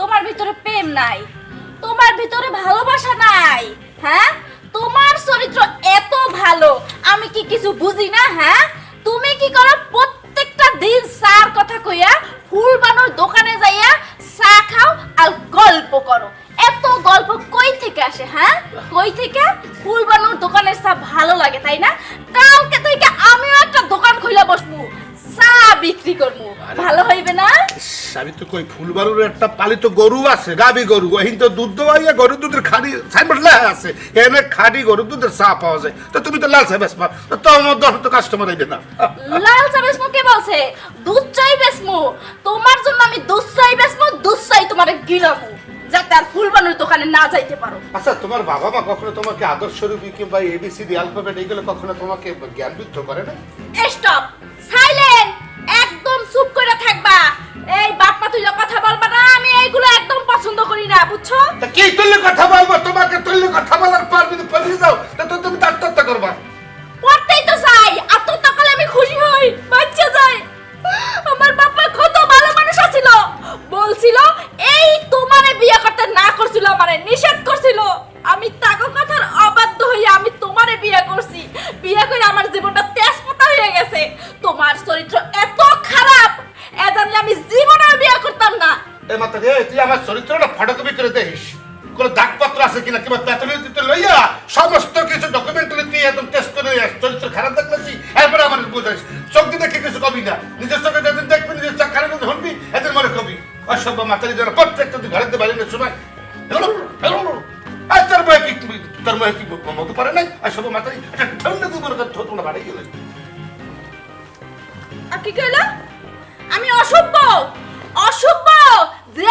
তোমার ভিতরে প্রেম নাই, তোমার ভিতরে ভালোবাসা নাই হ্যাঁ? তোমার চরিত্র এত ভালো, আমি কি কিছু বুঝি না হ্যাঁ? তুমি কি করো, প্রত্যেকটা দিন চার কথা কইয়া ফুল বানোর দোকানে যাইয়া চা খাও আর গল্প করো। এত গল্প কই থেকে আসে হ্যাঁ? কই থেকে? ফুল বানোর দোকানের চা ভালো লাগে, তাই না? কালকে আমি তো কই ফুলবাড়ুর একটা পালিত গরু আছে গাবি গরু। ওহিন তো দুধ দোয়াইয়া গরু দুধের খাড়ি সাইনবোর্ড লেখা আছে এনে খাঁটি গরু দুধের চা পাওয়া যায়। তো তুমি তো লাল চা বেসবা তো আমার দশ তো কাস্টমার আইবে না। লাল চা বেসমু কে বলছে? দুধ চাই বেসমু তোমার জন্য আমি দুধ চাই বেসমু দুধ চাই তোমার গিলামু যাতে আর ফুল বানুর দোকানে না যাইতে পারো। আচ্ছা তোমার বাবা মা কখনো তোমাকে আদর্শ রূপী কিংবা এবিসিডি অ্যালফাবেট এইগুলো কখনো তোমাকে জ্ঞান বিদ্ধ করে না স্টপ কথা বলার পর যদি পালিয়ে যাও তা তো তুমি আত্মহত্যা করবা। পড়তেই তো চাই আত্মহত্যা করলে আমি খুশি হই বাচ্চা যাই। আমার বাবা কত ভালো মানুষ আছিল। বলছিল এই তোমারে বিয়ে করতে না করছিল আমারে নিষেধ করছিল। আমি তাকে কথার অবাধ্য হয়ে আমি তোমারে বিয়ে করছি। বিয়ে করে আমার জীবনটা তেজপাতা হয়ে গেছে। তোমার চরিত্র এত খারাপ এ জানলে আমি জীবনেও বিয়ে করতাম না। এ মাত্র রে তুই আমার চরিত্রটা ফটোকপি করে দেখিস। কোন দাগপত্র আছে কিনা কিংবা প্যাথোলজিতে লইয়া সমস্ত কিছু ডকুমেন্টারি তুই একদম টেস্ট করে চরিত্র খারাপ দেখলেছি এরপরে আমার বুঝাইস চোখ দিয়ে দেখে কিছু কবি না। নিজের চোখে যেদিন দেখবি, নিজের চোখ খারাপ যদি হনবি এদের মনে কবি। অসভ্য মাতারি যেন প্রত্যেকটা তুই ঘরেতে বাইরে সময় আর তোর বয়ে কি তোর বয়ে কি মধু পারে নাই? সব মাতারি? ঠান্ডা তুই মনে কর তোমরা বাড়ি গেলে। আর কি কইলা? আমি অসভ্য! অসভ্য! যে